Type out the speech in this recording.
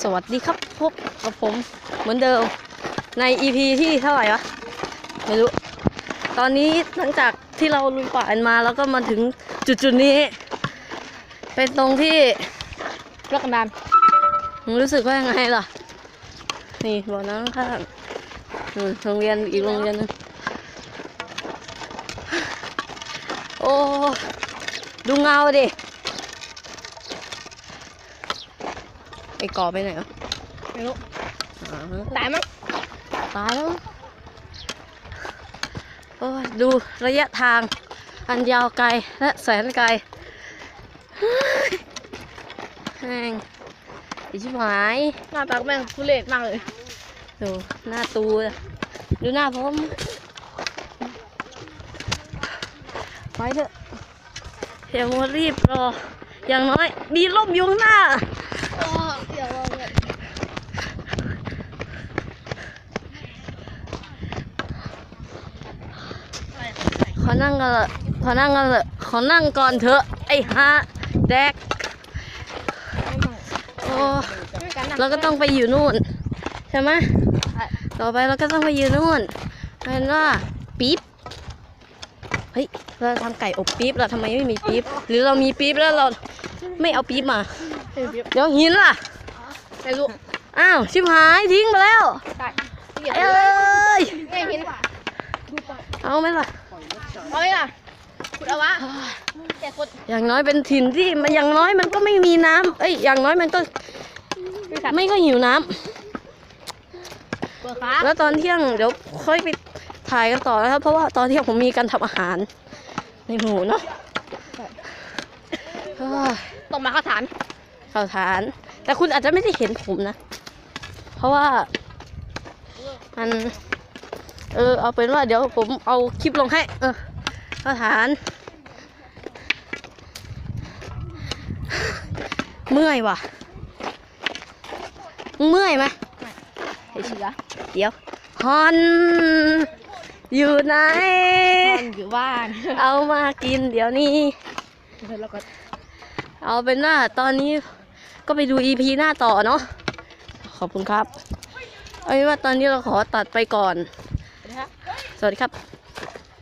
สวัสดีครับพบกับผมเหมือนเดิมใน EP ที่เท่าไหร่วะ ไม่รู้ ตอนนี้หลังจากที่เราลุยป่ากันมาแล้วก็มาถึงจุดจุดนี้ เป็นตรงที่รักกันดานมึงรู้สึกว่ายังไงล่ะ นี่บ่อน้ำข้างนู่นโรงเรียนอีกโรงเรียนหนึงโอ้ดูเงาดิ ไอ้ก่อไปไหนวะไม่รู้อ่าตายมั้งตายแล้วมั้งโอ้ยดูระยะทาง อันยาวไกลและแสนไกลเฮ้ยแห้งไอีชิบหายหน้าตาแม่งทุเรศมากเลย ดูหน้าตูอะดูหน้าผมไปเถอะอย่ามัวรีบรอ อย่างน้อยมีร่มอยุงหน้า โอ้เดี๋ยวเราเลย ขอนั่งกันเลยขอนั่งกันเลยขอนั่งก่อนเถอะ ไอ้ฮะแดกโอ้ไม่กันนะเราก็ต้องไปอยู่นู่น ใช่ไหมต่อไปเราก็ต้องไปอยู่นู่นเป็นว่าปี๊บเฮ้ยเราทำไก่อบปี๊บเราทำไมไม่มีปี๊บหรือเรามีปี๊บแล้วเราไม่เอาปี๊บมา เดี๋ยวเดี๋ยวหินล่ะไม่รู้อ้าวชิบหายทิ้งไปแล้วได้เดี๋ยวเอ้ยไม่เห็นเอาไหมล่ะ เอาเลยอะคุณเอาวะแต่คนอย่างน้อยเป็นถิ่นที่มันอย่างน้อยมันก็ไม่มีน้ำเอ้ยอย่างน้อยมันก็ไม่ก็หิวน้ำเปิดขาแล้วตอนเที่ยงเดี๋ยวค่อยไปถ่ายกันต่อนะครับ เพราะว่าตอนเที่ยงผมมีการทำอาหาร ในหมู่เนาะเฮ้ยต้องมาข้าวฐานข่าวฐานแต่คุณอาจจะไม่ได้เห็นผมนะ เพราะว่ามันเออเอาเป็นว่าเดี๋ยวผมเอาคลิปลงให้ เออ ข่าวฐาน เมื่อยว่ะมึงเมื่อยไหมไอ้เชือเดี๋ยวฮอนอยู่ไหนนอนอยู่บ้าน เอามากินเดี๋ยวนี้แล้วก็เอาเป็นว่าตอนนี้ก็ไปดู EP หน้าต่อเนาะ ขอบคุณครับ เอาเป็นว่าตอนนี้เราขอตัดไปก่อนนะฮะสวัสดีครับ